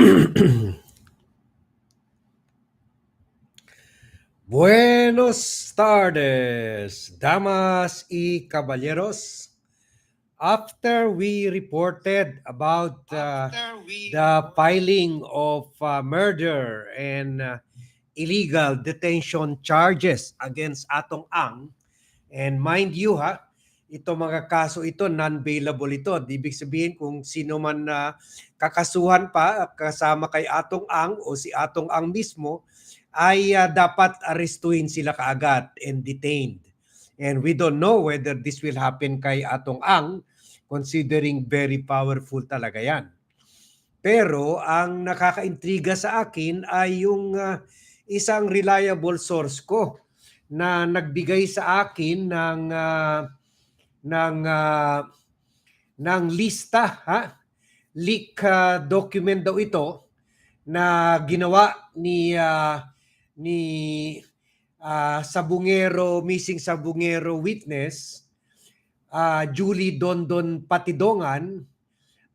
Buenos tardes, damas y caballeros. After we reported about uh, the filing of uh, murder and uh, illegal detention charges against Atong Ang, and mind you ha, ito mga kaso ito, non-bailable ito. Ibig sabihin kung sino man na kakasuhan pa kasama kay Atong Ang o si Atong Ang mismo, ay uh, dapat arestuhin sila kaagad and detained. And we don't know whether this will happen kay Atong Ang considering very powerful talaga yan. Pero ang nakakaintriga sa akin ay yung uh, isang reliable source ko na nagbigay sa akin ng uh, ng uh, ng lista ha leak uh, document daw ito na ginawa ni uh, ni uh, Sabungero missing Sabungero witness uh, Julie Dondon Patidongan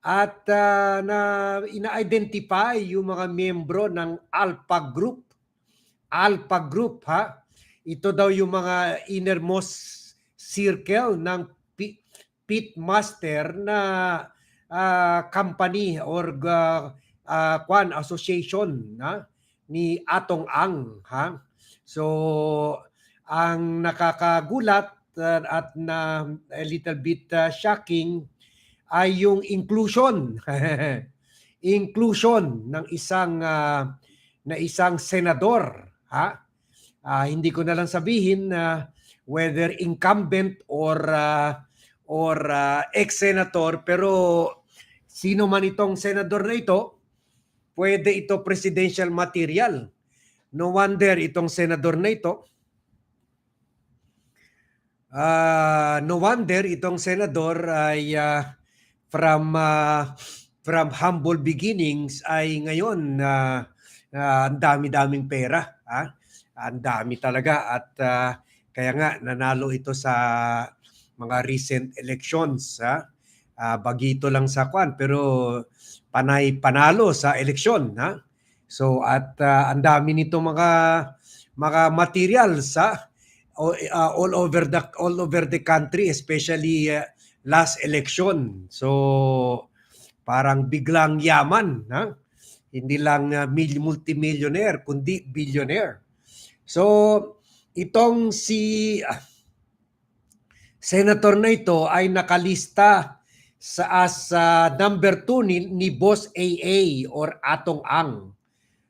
at uh, na ina-identify yung mga miyembro ng Alpha Group. Alpha Group ha. Ito daw yung mga innermost circle ng pit master na uh, company or uh, uh, kwan association na ni Atong Ang ha. So ang nakakagulat uh, at na a little bit uh, shocking ay yung inclusion. inclusion ng isang uh, na isang senador, ha? Uh, hindi ko na lang sabihin na uh, whether incumbent or uh, or uh, ex-senator pero sino man itong senador na ito, pwede ito presidential material. No wonder itong senador na ito Uh, no wonder itong senador ay uh, from uh, from humble beginnings ay ngayon uh, uh, ang dami-daming pera, ha? Ang dami talaga at uh, kaya nga nanalo ito sa mga recent elections, ha? Uh, bagito lang sa kwan pero panay panalo sa eleksyon, ha? So at uh, ang dami nito mga mga materials, ha? uh, all over the all over the country especially uh, last election. So parang biglang yaman, ha? Hindi lang uh, multimillionaire kundi billionaire. So itong si uh, senator na ito ay nakalista sa as uh, number 2 ni, ni Boss AA or Atong Ang.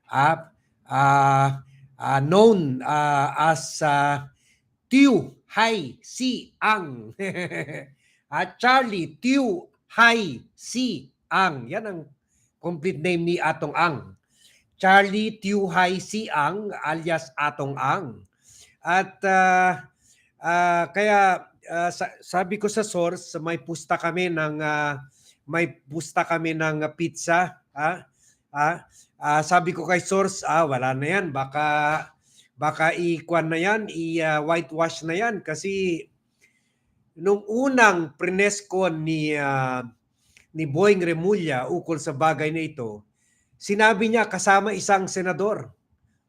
Uh, uh, uh, known uh, as uh, Tiu Hai Si Ang. At Charlie Tiu Hai Si Ang. Yan ang complete name ni Atong Ang. Charlie Tiu Hai Si Ang alias Atong Ang. At uh, uh, kaya uh, sabi ko sa source, may pusta kami ng uh, may pusta kami ng pizza, ha? Ah, uh, sabi ko kay source, ah wala na 'yan, baka baka i-kwan na yan, i-whitewash uh, na yan kasi nung unang prineskon ni uh, ni Boying Remulla ukol sa bagay na ito, sinabi niya kasama isang senador.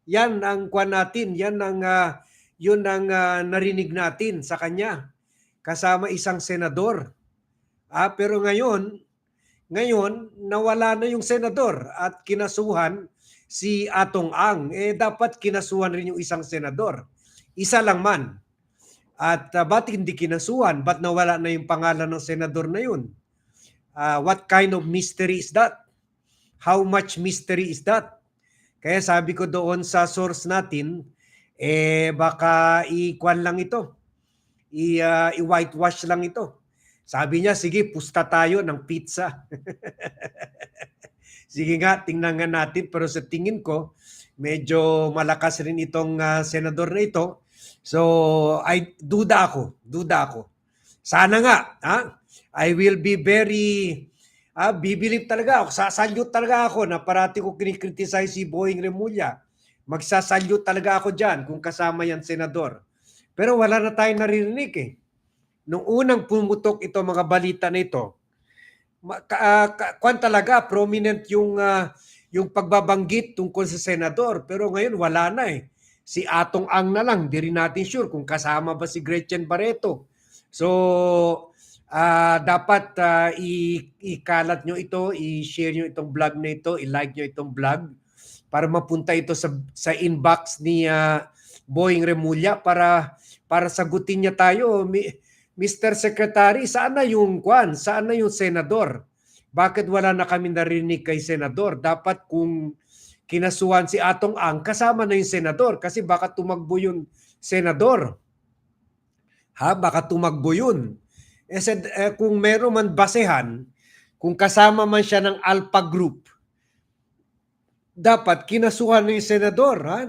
Yan ang kwan natin, yan ang uh, yun ang uh, narinig natin sa kanya. Kasama isang senador. Ah, pero ngayon, ngayon nawala na yung senador at kinasuhan si Atong Ang, eh dapat kinasuhan rin yung isang senador. Isa lang man. At uh, ba't hindi kinasuhan? Ba't nawala na yung pangalan ng senador na yun? Uh, what kind of mystery is that? How much mystery is that? Kaya sabi ko doon sa source natin, eh baka i-kwan lang ito. I, uh, i-whitewash lang ito. Sabi niya, sige, pusta tayo ng pizza. Sige nga, tingnan nga natin. Pero sa tingin ko, medyo malakas rin itong uh, senador na ito. So, ay duda ako, duda ako. Sana nga, ha? I will be very ah, bibilip talaga ako. Sasalyut talaga ako na parati ko kinikriticize si Boeing Remulla. Magsasalyut talaga ako dyan kung kasama yan senador. Pero wala na tayong naririnig eh. Nung unang pumutok ito mga balita na ito, uh, kwan talaga prominent yung uh, yung pagbabanggit tungkol sa senador. Pero ngayon wala na eh. Si Atong Ang na lang, di rin natin sure kung kasama ba si Gretchen Barreto. So, ah dapat ah, i- ikalat nyo ito, i-share nyo itong vlog na ito, i-like nyo itong vlog para mapunta ito sa sa inbox ni ah, Boying Remulla para para sagutin niya tayo. Mr. Secretary, saan na yung kwan? Saan na yung senador? Bakit wala na kami narinig kay senador? Dapat kung kinasuhan si Atong Ang, kasama na yung senador kasi baka tumagbo yung senador. Ha? Baka tumagbo yun. Eh, said, eh, kung meron man basehan, kung kasama man siya ng Alpha Group, dapat kinasuhan ng senador. Ha?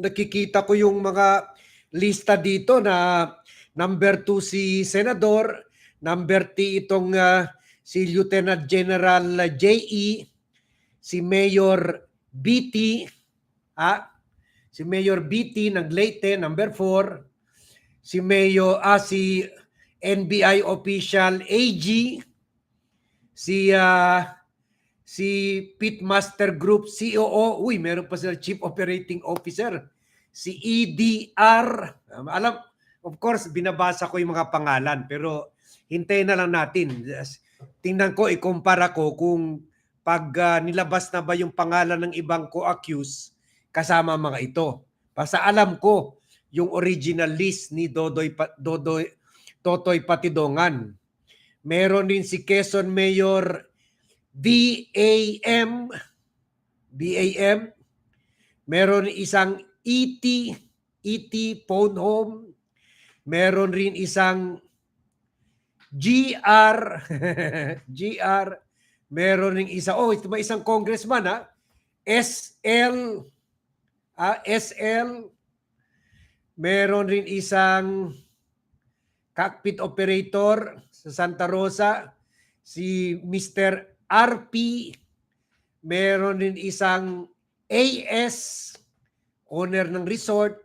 Nakikita ko yung mga lista dito na number 2 si senador, number 3 itong ah, si Lieutenant General J.E., si Mayor BT, ah, si Mayor BT ng Leyte, number 4, si Mayor, ah, si NBI official AG, si ah, si Pitmaster Group COO, uy, meron pa sila Chief Operating Officer, si EDR, um, alam, of course, binabasa ko yung mga pangalan, pero hintayin na lang natin. Tingnan ko, ikumpara ko kung pag ah, nilabas na ba yung pangalan ng ibang co-accused kasama mga ito. Basta alam ko yung original list ni Dodoy, Dodoy Totoy Patidongan. Meron din si Quezon Mayor BAM BAM meron isang ET ET phone home. Meron rin isang GR GR meron rin isa oh ito ba isang congressman ha SL ah, SL meron rin isang cockpit operator sa Santa Rosa si Mr. RP meron din isang AS owner ng resort.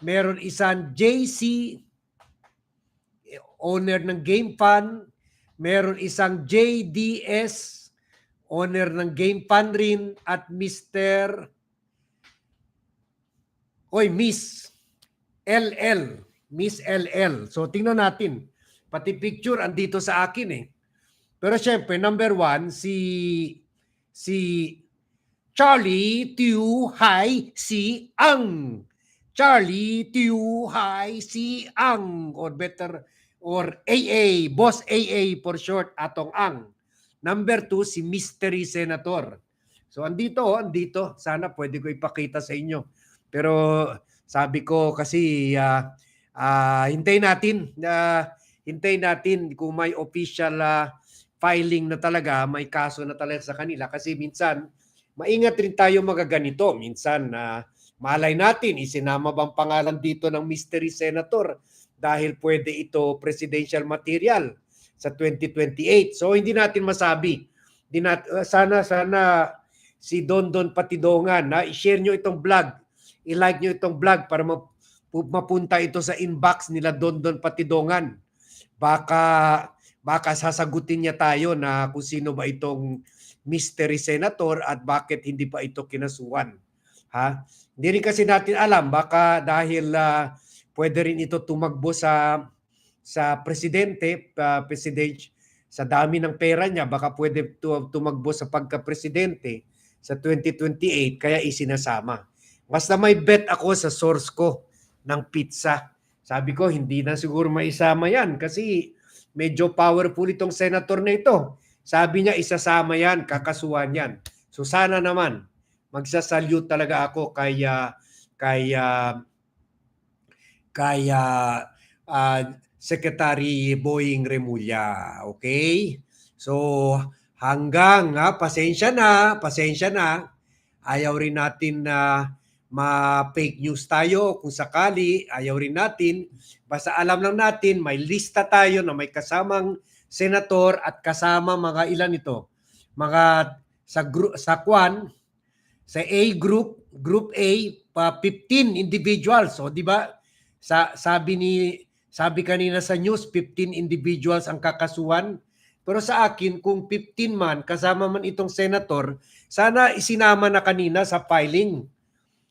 Meron isang JC owner ng game fund. Meron isang JDS owner ng game fund rin. At Mr. Oy, Miss LL Miss LL so tingnan natin. Pati picture andito sa akin eh pero syempre, number one, si si Charlie Tiu Hai Si Ang. Charlie Tiu Hai Si Ang or better or AA, Boss AA for short, Atong Ang. Number two, si Mystery Senator. So andito, andito. Sana pwede ko ipakita sa inyo. Pero sabi ko kasi ah ah, hintayin natin na hintayin natin kung may official ah, filing na talaga, may kaso na talaga sa kanila kasi minsan maingat rin tayo magaganito. Minsan na malay natin isinama bang pangalan dito ng mystery senator dahil pwede ito presidential material sa 2028. So hindi natin masabi. Di nat, uh, sana sana si Don Don Patidongan na i-share nyo itong vlog. I-like nyo itong vlog para map- mapunta ito sa inbox nila Don Don Patidongan. Baka baka sasagutin niya tayo na kung sino ba itong mystery senator at bakit hindi pa ito kinasuhan. Ha? Hindi rin kasi natin alam baka dahil ah, pwede rin ito tumagbo sa sa presidente, uh, president sa dami ng pera niya baka pwede tu- tumagbo sa pagka-presidente sa 2028 kaya isinasama. Basta may bet ako sa source ko ng pizza. Sabi ko hindi na siguro maisama yan kasi medyo powerful itong senator na ito. Sabi niya isasama yan, kakasuhan yan. So sana naman magsasalute talaga ako kay ah, kay ah, kay ah, Secretary Boying Remulla. Okay? So hanggang ha, pasensya na, pasensya na. Ayaw rin natin na ma-fake news tayo kung sakali, ayaw rin natin. Basta alam lang natin, may lista tayo na may kasamang senator at kasama mga ilan ito. Mga sa group sa Kwan, sa A group, group A, pa 15 individuals. So, di ba? Sa sabi ni sabi kanina sa news, 15 individuals ang kakasuhan. Pero sa akin, kung 15 man, kasama man itong senator, sana isinama na kanina sa filing.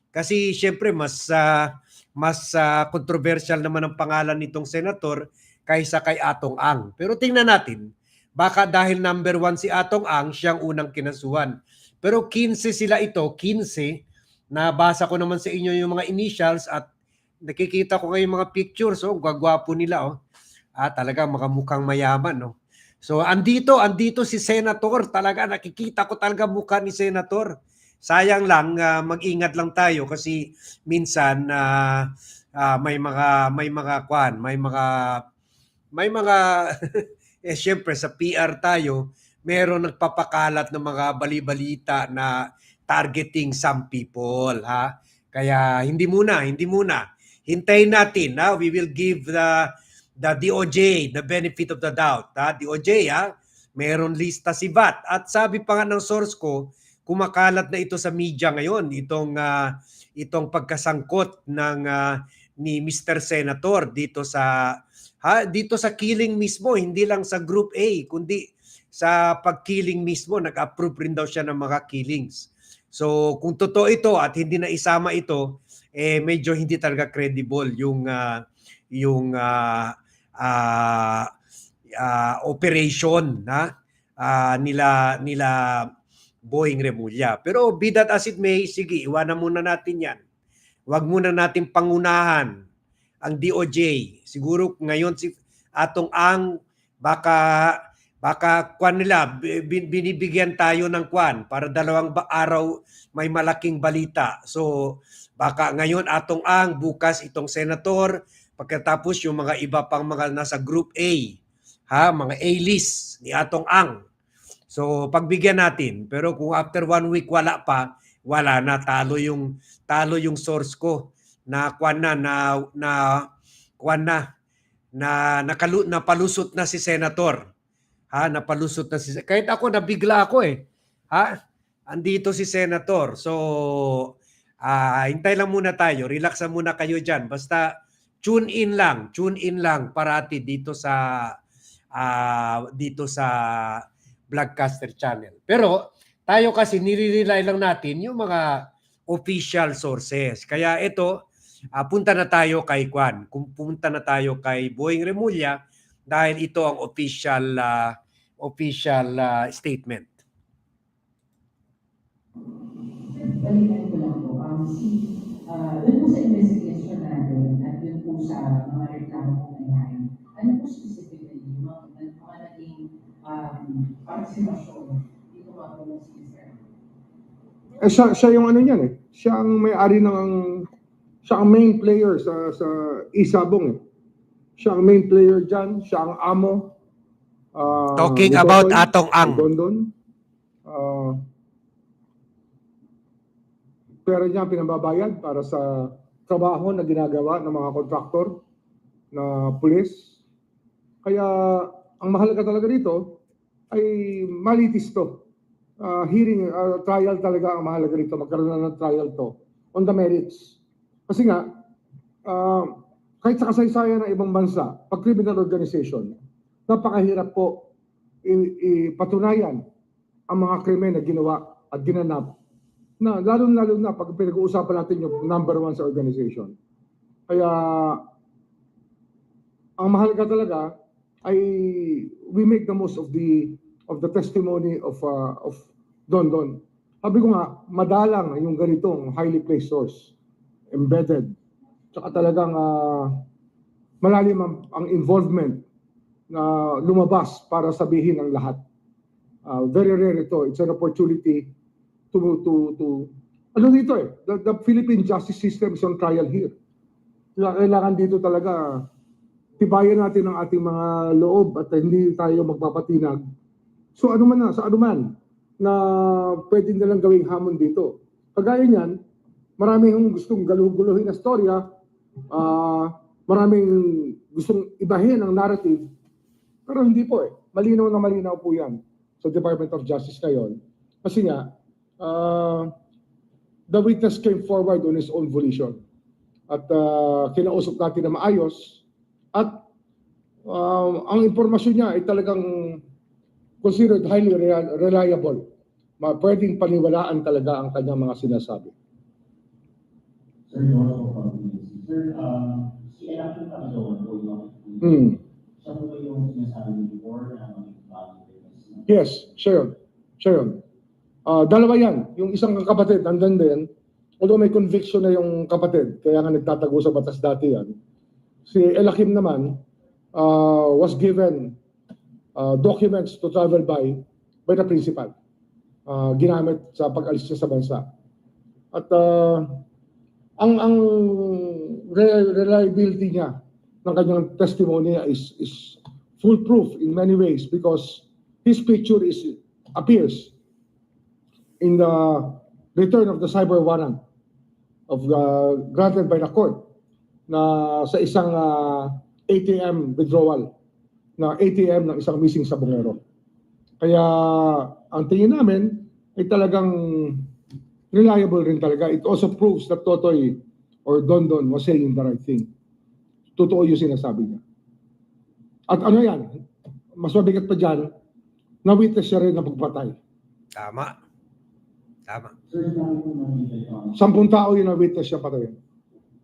Kasi syempre mas ah, mas ah, controversial naman ang pangalan nitong senator kaysa kay Atong Ang. Pero tingnan natin, baka dahil number one si Atong Ang, siyang unang kinasuhan. Pero 15 sila ito, 15. Nabasa ko naman sa inyo yung mga initials at nakikita ko ngayon mga pictures, oh, gwagwapo nila, oh. Ah, talaga makamukhang mayaman, no. So, andito, andito si Senator. Talaga nakikita ko talaga mukha ni Senator. Sayang lang, ah, mag-ingat lang tayo kasi minsan ah, ah, may mga may mga kwan, may mga may mga eh syempre sa PR tayo, meron nagpapakalat ng mga bali-balita na targeting some people, ha. Kaya hindi muna, hindi muna. Hintayin natin, ha. We will give the the DOJ the benefit of the doubt, ha. DOJ, ha. Meron lista si VAT. At sabi pa nga ng source ko, kumakalat na ito sa media ngayon, itong ah, itong pagkasangkot ng ah, ni Mr. Senator dito sa ha, dito sa killing mismo, hindi lang sa Group A, kundi sa pagkilling mismo, nag-approve rin daw siya ng mga killings. So, kung totoo ito at hindi na isama ito, eh medyo hindi talaga credible yung ah, yung ah, ah, ah, operation na ah, nila nila Boeing Remulla. Pero be that as it may, sige, iwanan muna natin yan. Huwag muna natin pangunahan ang DOJ. Siguro ngayon si atong ang baka baka kwan nila bi- binibigyan tayo ng kwan para dalawang araw may malaking balita. So baka ngayon atong ang bukas itong senator pagkatapos yung mga iba pang mga nasa group A ha mga A-list ni atong ang So pagbigyan natin. Pero kung after one week wala pa, wala na talo yung talo yung source ko na kwan na na na kwan na na nakalu, napalusot na si senator. Ha, napalusot na si kahit ako nabigla ako eh. Ha? Andito si senator. So ah hintay lang muna tayo. Relax muna kayo diyan. Basta tune in lang, tune in lang parati dito sa ah dito sa Vlogcaster channel. Pero tayo kasi nire-rely lang natin yung mga official sources. Kaya ito, ah, punta na tayo kay Kwan. Punta na tayo kay Boeing Remulla dahil ito ang official ah, official ah, statement. balikan ko lang po, um, si, uh, dun po sa investigation natin at dun po sa mga reklamo nangyari, dito mga po si Mr. Eh, siya, siya yung ano niyan eh. Siya ang may-ari ng, siya ang main player sa, sa Isabong eh. Siya ang main player dyan, siya ang amo. Ah, Talking ni about Atong Ang. ni Dondon. Ah, pera niya ang pinababayad para sa trabaho na ginagawa ng mga kontraktor na pulis. Kaya ang mahalaga talaga dito ay malitis to uh, hearing, uh, trial talaga ang mahalaga rito. Magkaroon na ng trial to on the merits. Kasi nga, uh, kahit sa kasaysayan ng ibang bansa, pag criminal organization, napakahirap po ipatunayan ang mga krimen na ginawa at ginanap na lalo-lalo na pag pinag-uusapan natin yung number one sa organization. Kaya ang mahalaga talaga ay we make the most of the of the testimony of uh, of Don Don. Sabi ko nga, madalang yung ganitong highly placed source, embedded. Tsaka talagang uh, malalim ang, ang involvement na lumabas para sabihin ang lahat. Uh, very rare ito. It's an opportunity to to to ano dito eh, the, the Philippine justice system is on trial here. Kailangan dito talaga tibayan natin ang ating mga loob at hindi tayo magpapatinag. So ano man na, sa ano man na pwede nilang gawing hamon dito. Kagaya niyan, marami yung gustong galuguluhin na storya, ah maraming gustong ibahin ang narrative, pero hindi po eh. Malinaw na malinaw po yan sa Department of Justice ngayon. Kasi nga, ah, the witness came forward on his own volition. At ah, kinausap natin na maayos, um, ang impormasyon niya ay talagang considered highly reliable. Ma pwedeng paniwalaan talaga ang kanyang mga sinasabi. Sir, you um, si Elakin Panginoon po yung Hmm. siya po ba yung sinasabi niyo before na witness? Yes, siya yun. Siya yun. Ah, dalawa yan. Yung isang kapatid, nandun din. Although may conviction na yung kapatid, kaya nga nagtatago sa batas dati yan. Si Elakim naman ah, was given ah, documents to travel by by the principal. Ah, ginamit sa pag-alis niya sa bansa. At ah, ang ang re- reliability niya ng kanyang testimony is is foolproof in many ways because his picture is appears in the return of the cyber warrant of uh, granted by the court na sa isang uh, ATM withdrawal na ATM ng isang missing sabongero. Kaya ang tingin namin ay talagang reliable rin talaga. It also proves that Totoy or Don Don was saying the right thing. Totoo yung sinasabi niya. At ano yan, mas mabigat pa dyan, na-witness siya rin na pagpatay. Tama. Tama. Sampung tao yung na-witness siya patay.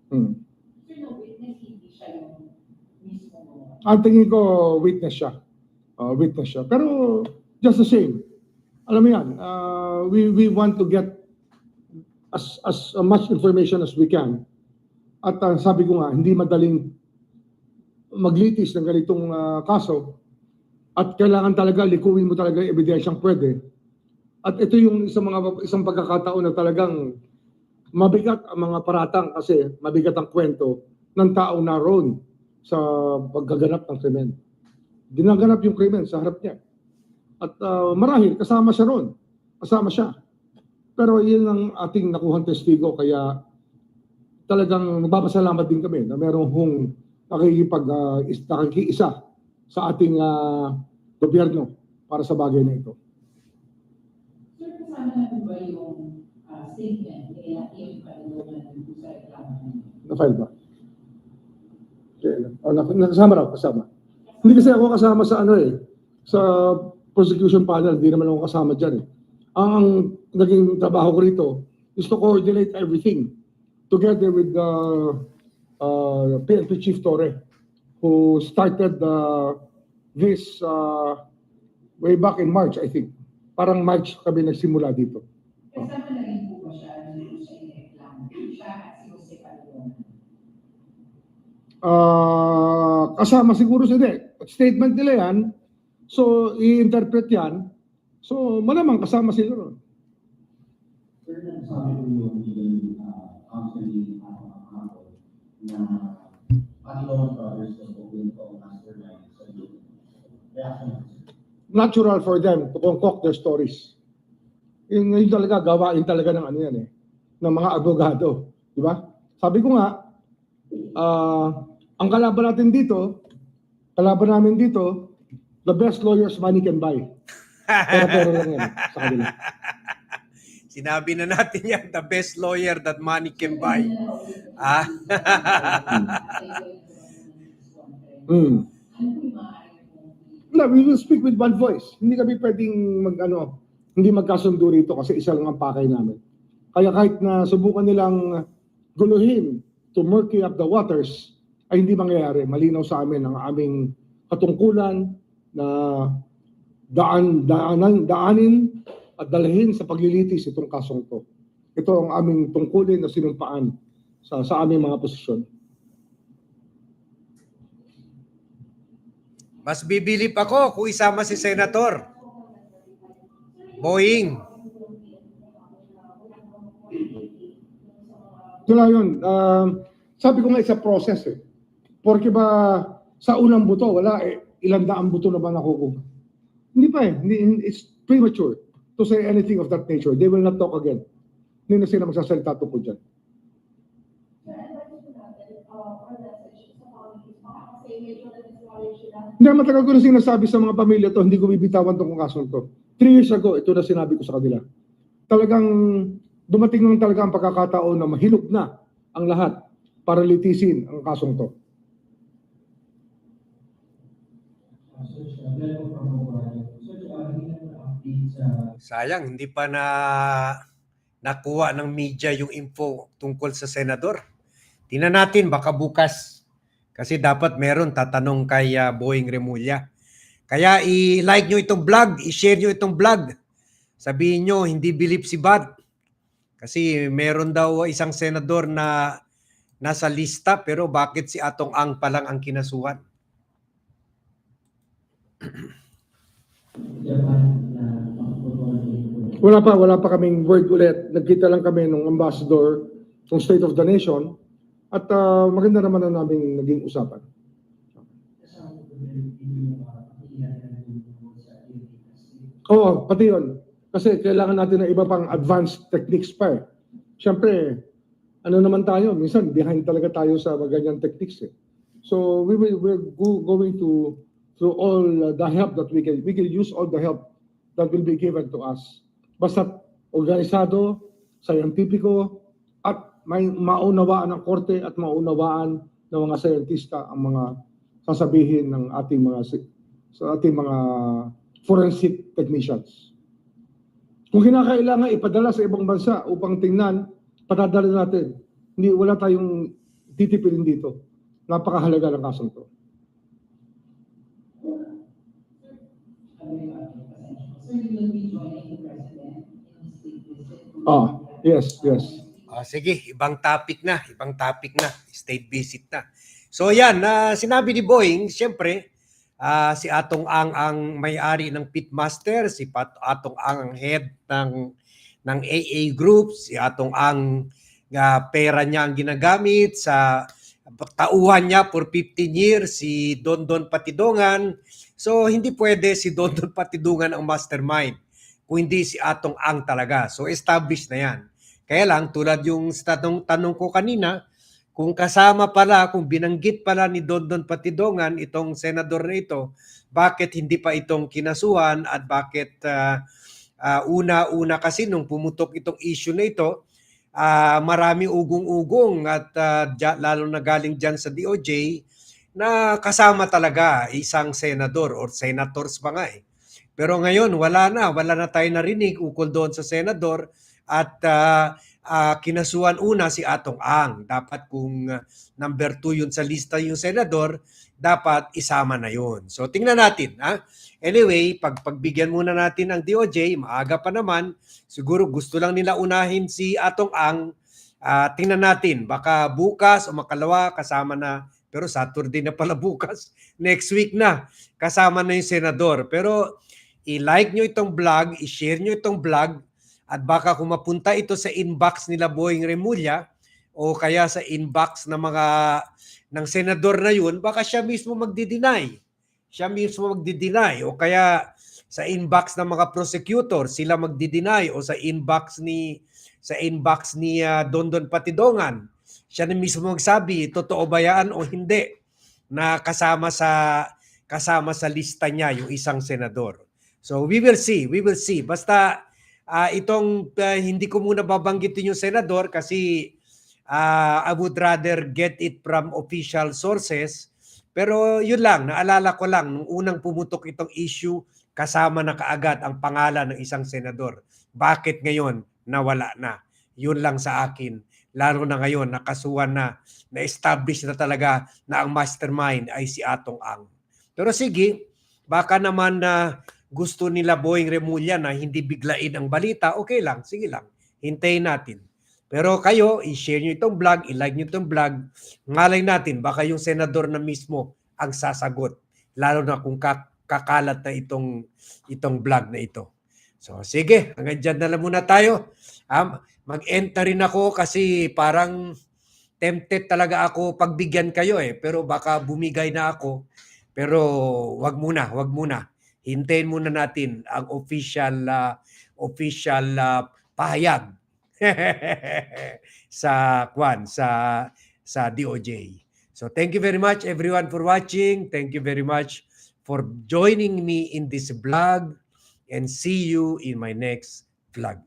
Hmm. Sir, no witness, hindi siya yung mismo. Ang tingin ko, witness siya. Uh, witness siya. Pero, just the same. Alam mo yan, uh, we, we want to get as, as much information as we can. At uh, sabi ko nga, hindi madaling maglitis ng ganitong uh, kaso. At kailangan talaga, likuin mo talaga yung ebidensyang pwede. At ito yung isang mga isang pagkakataon na talagang mabigat ang mga paratang kasi mabigat ang kwento ng taong naroon sa paggaganap ng krimen. Dinaganap yung krimen sa harap niya. At ah, marahil kasama siya roon. Kasama siya. Pero yun ang ating nakuhang testigo kaya talagang nagpapasalamat din kami na merong hong nakikipag ah, is, nakikiisa sa ating ah, gobyerno para sa bagay na ito. Sir, kasama na po ba yung ah, statement niyo? Na-file ba? Oh, nak- nakasama raw, kasama. Hindi kasi ako kasama sa ano eh, sa prosecution panel, hindi naman ako kasama dyan eh. Ang naging trabaho ko rito is to coordinate everything together with the uh, PNP Chief Torre who started uh, this uh, way back in March, I think. Parang March kami nagsimula dito. Kasama na rin po ba siya dito sa inireklamo? Siya at si Jose Calderon. Ah, kasama siguro sa hindi. Statement nila yan. So, i-interpret yan. So, malamang kasama sila ron. Sir, nagsabi po yung even uh, uh, ako na Panginoon Brothers was open to mastermind sa. Reaction. Natural for them to concoct their stories. Yun, yun talaga, gawain talaga ng ano yan eh. Ng mga abogado. Di ba? Sabi ko nga, ah, ang kalaban natin dito, kalaban namin dito, the best lawyers money can buy. Pero pero lang yan sa kanila. Sinabi na natin yan, the best lawyer that money can buy. Ah. Pong No, we will speak with one voice. Hindi kami pwedeng mag ano, hindi magkasundo rito kasi isa lang ang pakay namin. Kaya kahit na subukan nilang guluhin to murky up the waters, ay hindi mangyayari. Malinaw sa amin ang aming katungkulan na daan, daanan, daanin at dalhin sa paglilitis itong kasong to. Ito ang aming tungkulin na sinumpaan sa, sa aming mga posisyon. Mas bibilip ako kung isama si Senator. Boeing. Wala yun. Um, sabi ko nga, it's a process eh. Porque ba sa unang buto, wala eh. Ilang daang buto na ba nakukuha? Hindi pa eh. It's premature to say anything of that nature. They will not talk again. Hindi na sila magsasalita tungkol dyan. Hindi, matagal ko na sinasabi sa mga pamilya to, hindi ko bibitawan tong kasong to. Three years ago, ito na sinabi ko sa kanila. Talagang dumating lang talaga ang pagkakataon na mahilog na ang lahat para litisin ang kasong to. Uh, Sir, uh, Glenn po from Hawaii. Sir, uh, Sayang, hindi pa na nakuha ng media yung info tungkol sa senador. Tingnan natin, baka bukas. Kasi dapat meron tatanong kay ah, Boeing Remulla. Kaya i-like nyo itong vlog, i-share nyo itong vlog. Sabihin nyo, hindi believe si Bad. Kasi meron daw isang senador na nasa lista pero bakit si Atong Ang pa lang ang kinasuhan? Wala pa, wala pa kaming word ulit. Nagkita lang kami ng ambassador ng State of the Nation at ah, maganda naman na namin naging usapan. Oo, pati yun. Kasi kailangan natin ng iba pang advanced techniques pa eh. Siyempre, ano naman tayo, minsan behind talaga tayo sa mga ganyang techniques eh. So we will we're go, going to through all the help that we can we can use all the help that will be given to us. Basta organisado, scientifico, at may maunawaan ng korte at maunawaan ng mga scientista ang mga sasabihin ng ating mga sa ating mga forensic technicians. Kung kinakailangan ipadala sa ibang bansa upang tingnan, padadala natin. Hindi, wala tayong titipilin dito. Napakahalaga ng kasong to. Sir, you will be joining Ah, yes, yes. Ah, sige, ibang topic na, ibang topic na, state visit na. So yan, na sinabi ni Boeing, siyempre, ah, si Atong Ang ang may-ari ng Pitmaster, si Pat Atong Ang ang head ng ng AA Group, si Atong Ang ah, pera niya ang ginagamit sa tauhan niya for 15 years, si Don Don Patidongan. So hindi pwede si Don Don Patidongan ang mastermind, kung hindi si Atong Ang talaga. So established na yan. Kaya lang, tulad yung tanong, tanong ko kanina, kung kasama pala, kung binanggit pala ni Dondon Patidongan itong senador na ito, bakit hindi pa itong kinasuhan at bakit ah, ah, una-una kasi nung pumutok itong issue na ito, ah, marami ugong-ugong at dya- lalo na galing dyan sa DOJ na kasama talaga isang senador or senators pa nga eh. Pero ngayon, wala na. Wala na tayo narinig ukol doon sa senador at ah, ah, kinasuhan una si Atong Ang. Dapat kung ah, number two yun sa lista yung senador, dapat isama na yun. So tingnan natin. Ha? Anyway, pag pagbigyan muna natin ang DOJ, maaga pa naman, siguro gusto lang nila unahin si Atong Ang. Ah, tingnan natin, baka bukas o makalawa kasama na, pero Saturday na pala bukas, next week na, kasama na yung senador. Pero i-like nyo itong vlog, i-share nyo itong vlog, at baka kung mapunta ito sa inbox nila Boeing Remulla o kaya sa inbox ng mga ng senador na yun, baka siya mismo magdi-deny. Siya mismo magdi-deny o kaya sa inbox ng mga prosecutor sila magdi-deny o sa inbox ni sa inbox ni ah, Dondon Patidongan. Siya na mismo magsabi, totoo ba yan o hindi na kasama sa kasama sa lista niya yung isang senador. So we will see, we will see. Basta ah, itong ah, hindi ko muna babanggitin yung senador kasi ah, I would rather get it from official sources. Pero yun lang, naalala ko lang, nung unang pumutok itong issue, kasama na kaagad ang pangalan ng isang senador. Bakit ngayon nawala na? Yun lang sa akin. Lalo na ngayon, nakasuhan na, na-establish na talaga na ang mastermind ay si Atong Ang. Pero sige, baka naman na gusto nila Boeing Remulla na hindi biglain ang balita, okay lang, sige lang, hintayin natin. Pero kayo, i-share nyo itong vlog, i-like nyo itong vlog, ngalay natin, baka yung senador na mismo ang sasagot. Lalo na kung ka- kakalat na itong, itong vlog na ito. So sige, hanggang dyan na lang muna tayo. Um, mag-enter rin ako kasi parang tempted talaga ako pagbigyan kayo eh. Pero baka bumigay na ako. Pero wag muna, wag muna. Hintayin muna natin ang official ah, official ah, pahayag sa kwan sa sa DOJ. So thank you very much everyone for watching. Thank you very much for joining me in this vlog and see you in my next vlog.